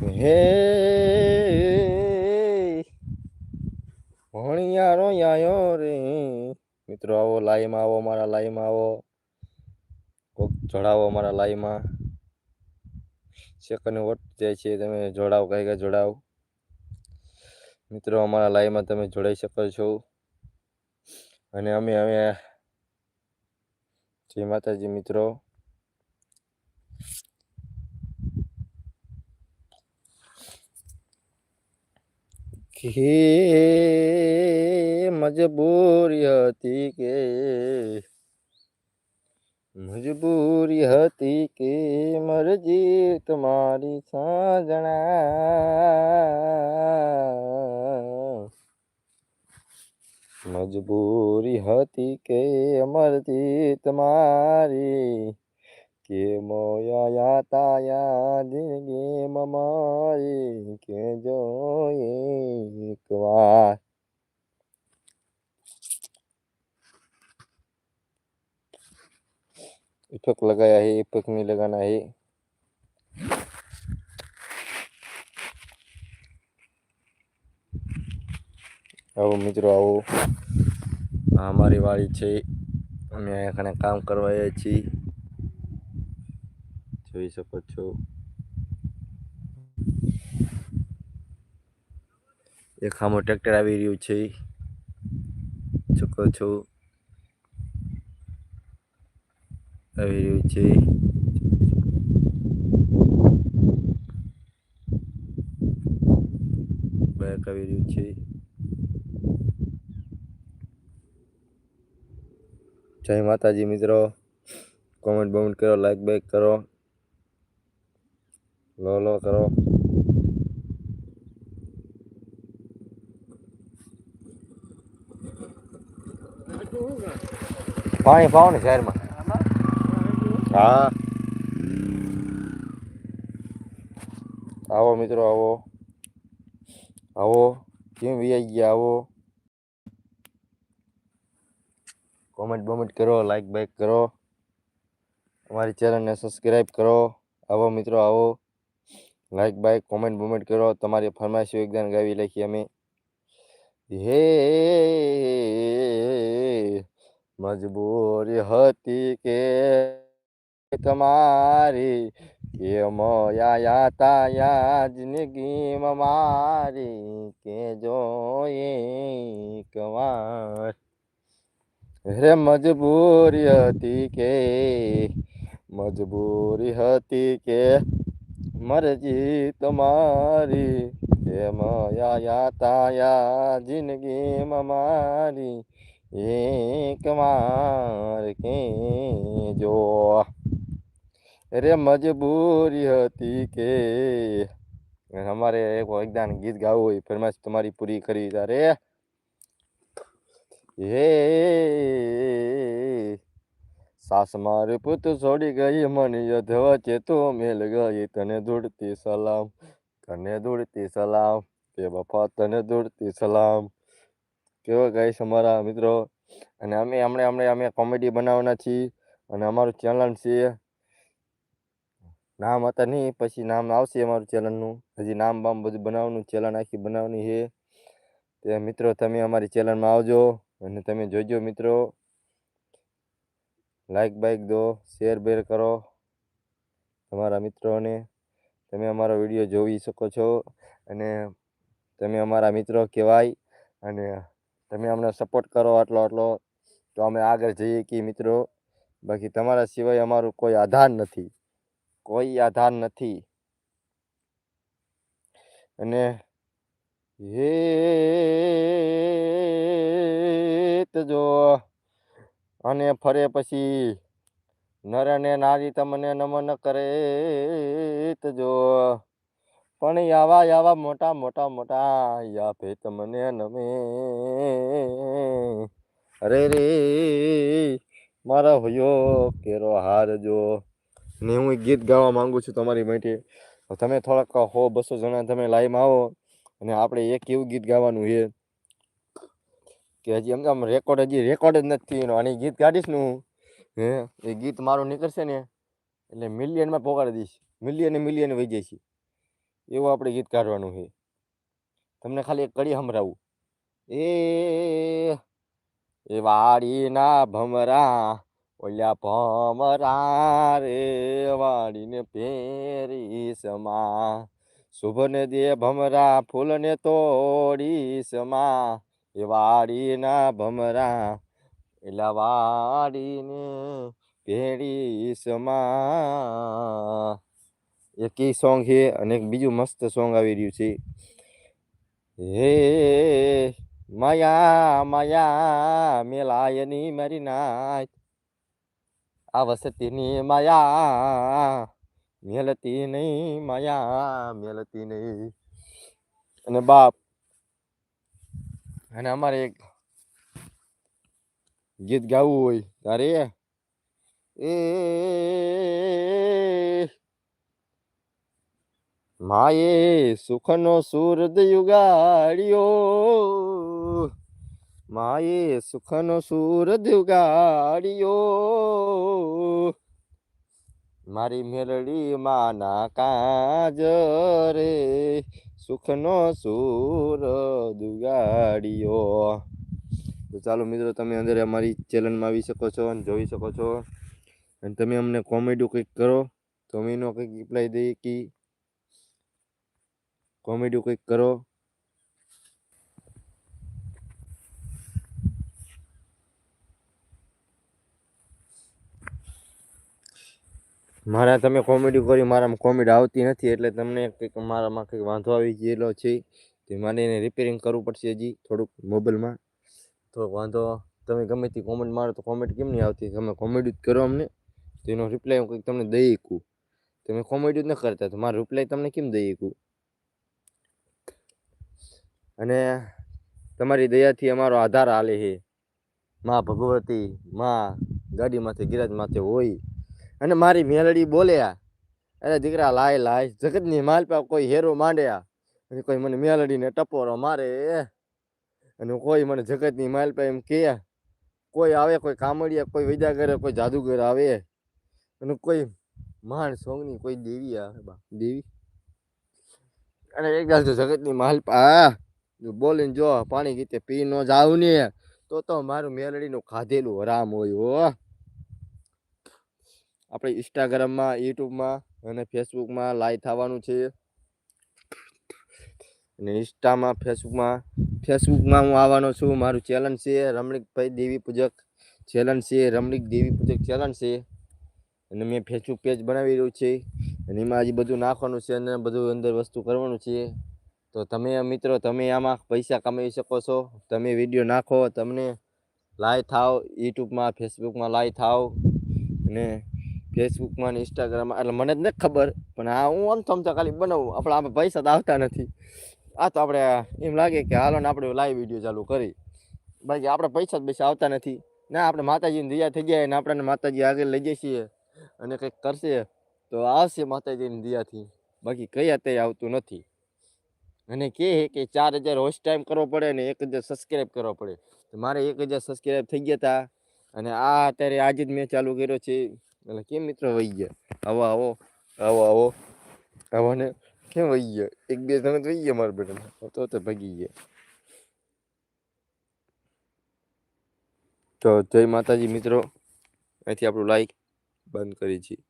હે ભણિયારો આયો રે. મિત્રો, આવો લાઈમાં આવો, મારા લાઈમાં આવો. કોક જોડાવો મારા લાઈમાં સેકન્ડ વોટ જાય છે, તમે જોડાવ, કઈ કઈ જોડાવ. મિત્રો, અમારા લાઈવમાં તમે જોડાઈ શકો છો. અને અમે હવે જય માતાજી, મિત્રો. કે મજબૂરી હતી કે? મજબૂરી હતી કે મરજી તમારી સાજણા? મજબૂરી હતી કે મરજી તમારી? કે મોયા તાયા જિંદગી મારી કે જો એક વાર इफेक्ट लगाया है इफेक्ट नहीं लगाना है આવો મિત્રો આવો આ અમારી વાડી છે અમે અહીંયા કણે કામ કરવા આવ્યા છીએ જોઈ શકો છો. એક હામો ટ્રેક્ટર આવી રહ્યું છે. શકો છો. આવી રહ્યું છે. બાઇક આવી રહ્યું છે. જય માતાજી મિત્રો. કોમેન્ટ બોમેન્ટ કરો લાઈક બાઈક કરો. લો લો કરો પાણી પાવો ને શહેરમાં હા આવો મિત્રો આવો આવો કેમ વી ગયા આવો કોમેન્ટ બોમેન્ટ કરો લાઈક બાઈક કરો અમારી ચેનલને સબસ્ક્રાઈબ કરો આવો મિત્રો આવો લાઈક બાઈક કોમેન્ટ બોમેન્ટ કરો. તમારી ફરમાઈશ યોગદાન ગાવી લખી અમે. હે, મજબૂરી હતી કે તમારી, કે મોયા તાયા જિંદગી મારી, કે જો એક વાર. રે મજબૂરી હતી કે, મજબૂરી હતી કે મરજી તમારી કે મોયા તાયા જિંદગીમાં મારી, એક માર કે જો રે મજબૂરી હતી કે અમારે એક એકદાન ગીત ગાવું હોય ફરમાશ તમારી પૂરી કરી તારે. હે સાસ મારી પુત છોડી ગઈ મને યધવા ચેતો મેલ ગઈ તને દોડતી સલામ, તને દોડતી સલામ, કે બાપા તને દોડતી સલામ. કેવો ગાઈશ અમારા મિત્રો? અને અમે હમણાં હમણાં અમે કોમેડી બનાવવાના છીએ અને અમારું ચેનલ છે. નામ હતા નહીં, પછી નામ આવશે અમારું ચેનલનું. હજી નામ બામ બધું બનાવવાનું, ચેનલ આખી બનાવવાની છે. તે મિત્રો, તમે અમારી ચેનલમાં આવજો અને તમે જોજો મિત્રો. લાઈક બાઈક દો શેર બેર કરો તમારા મિત્રોને તમે અમારો વીડિયો જોઈ શકો છો અને તમે અમારા મિત્રો કહેવાય અને તમે અમને સપોર્ટ કરો આટલો આટલો તો અમે આગળ જઈએ કે મિત્રો બાકી તમારા સિવાય અમારું કોઈ આધાર નથી કોઈ આધાર નથી અને હે તો જો અને ફરે પછી નર ને નારી તમને નમન કરે જો. પણ આવા આવા મોટા મોટા મોટા યાભે તમને નમે. અરે રે, મારા હોયો કેરો હાર જો. ને હું ગીત ગાવા માંગુ છું તમારી માટે. તમે થોડાક હો બસો જણા તમે લાઈવમાં આવો. અને આપણે એક એવું ગીત ગાવાનું છે. કે હજી એમ આમ રેકોર્ડ હજી રેકોર્ડ જ નથી એનો અને ગીત કાઢીશ ને હું. હે? એ ગીત મારું નીકળશે ને એટલે મિલિયનમાં પોગાડી દઈશ. મિલિયન મિલિયન વહી છે એવું આપણે ગીત કાઢવાનું છે. તમને ખાલી એક કડી સંભળાવું. એ એ વાડીના ભમરા, ઓલ્યા ભમરા રે વાડીને પેરી સમા શુભને દે ભમરા, ફૂલને તોડી સમા એ વાડીના ભમરા એલા વાડીને ભેડી એક એ સોંગ છે અને બીજું મસ્ત સોંગ આવી રહ્યું છે. હે માયા માયા મેલાયની મારી નાથ આ વસતીની માયા, મેલતી નહીં માયા, મેલતી નહીં અને બાપ અને અમારે એક ગીત ગાવું હોય, તારે? એ માએ સુખનો સુરદ યુગાડ્યો. માએ સુખનો સુરદ યુગાડ્યો. મારી મેરડી માના કાજ રે. સુખનો સુરદ દુગાડ્યો. તો ચાલો મિત્રો, તમે અંદર અમારી ચેનલમાં આવી શકો છો અને જોઈ શકો છો. અને તમે અમને કોમેડી કંઈક કરો, તો અમે એનો કંઈક રિપ્લાય દઈએ કે કોમેડી કંઈક કરો. મારા તમે કોમેડી કરી, મારામાં કોમેડી આવતી નથી, એટલે તમને કંઈક મારામાં કંઈક વાંધો આવી ગયેલો છે, તે મારે એને રિપેરિંગ કરવું પડશે હજી થોડુંક મોબાઈલમાં. તો વાંધો, તમે ગમે તે કોમેન્ટ મારો તો કોમેન્ટ કેમ નહીં આવતી? તમે કોમેડી જ કરો અમને, તો એનો રિપ્લાય હું કંઈક તમને દઈ શકું. તમે કોમેડી જ ન કરતા, તો મારો રિપ્લાય તમને કેમ દઈ શકું? અને તમારી દયાથી અમારો આધાર હાલે છે. માં ભગવતી, માં ગાડીમાંથી ગિરાજ માથે હોય અને મારી મેલડી બોલ્યા અરે દીકરા, લાય લાય, જગતની માલપા કોઈ હેરો માંડ્યા અને કોઈ મને મેલડીને ટપોરો મારે અને કોઈ મને જગતની માલપા એમ કહે કોઈ આવે, કોઈ કામડિયા, કોઈ વિદ્યાગર, કોઈ જાદુગર આવે. અને કોઈ માણ સોંગની કોઈ દેવી આવે બા. દેવી? અને એક દાસ તો જગતની માલપા જો બોલીને જો, પાણી ગીતે પી ન જાવ ને, તો તો મારું મેલડીનું ખાધેલું હરામ હોય હો. આપણે ઇન્સ્ટાગ્રામમાં યુટ્યુબમાં અને ફેસબુકમાં લાઈવ થવાનું છે. અને ઇન્સ્ટામાં ફેસબુકમાં ફેસબુકમાં હું આવવાનો છું. મારું ચેનલ છે રમણીકભાઈ દેવી પૂજક. ચેનલ છે રમણીક દેવી પૂજક ચેનલ છે. અને મેં ફેસબુક પેજ બનાવી રહ્યું છે. અને એમાં હજી બધું નાખવાનું છે અને બધું અંદર વસ્તુ કરવાનું છે. તો તમે મિત્રો, તમે આમાં પૈસા કમાઈ શકો છો. તમે વીડિયો નાખો, તમને લાઈવ થાવ યુટ્યુબમાં ફેસબુકમાં લાઈવ થાવ. અને ફેસબુકમાં ને ઇન્સ્ટાગ્રામમાં. એટલે મને જ નથી ખબર, પણ આ હું આમ થમતા ખાલી બનાવું. આપણે આપણે પૈસા તો આવતા નથી. આ તો આપણે એમ લાગે કે હાલો ને આપણે લાઈવ વીડિયો ચાલુ કરી. બાકી આપણે પૈસા જ પૈસા આવતા નથી. ના, આપણે માતાજીની દયા થઈ જાય ને આપણને માતાજી આગળ લઈ જઈએ અને કંઈક કરશે તો આવશે માતાજીની દયાથી. બાકી કઈ અત્યારે આવતું નથી. અને કહે કે ચાર હજાર હોસ્ટ ટાઈમ કરવો પડે ને એક હજાર સબસ્ક્રાઈબ કરવો પડે. તો મારે એક હજાર સબસ્ક્રાઈબ થઈ ગયા હતા અને આ અત્યારે આજે જ મેં ચાલુ કર્યો છે. એટલે કેમ મિત્રો વહી ગયા? આવો આવો આવો આવો. આવો ને કેમ વહી ગયા? એક, બે જણા તો વહી ગયા મારા બેટા તો તો ભાગી ગયા. તો જય માતાજી મિત્રો. અહીંથી આપણું લાઈક બંધ કરી છીએ.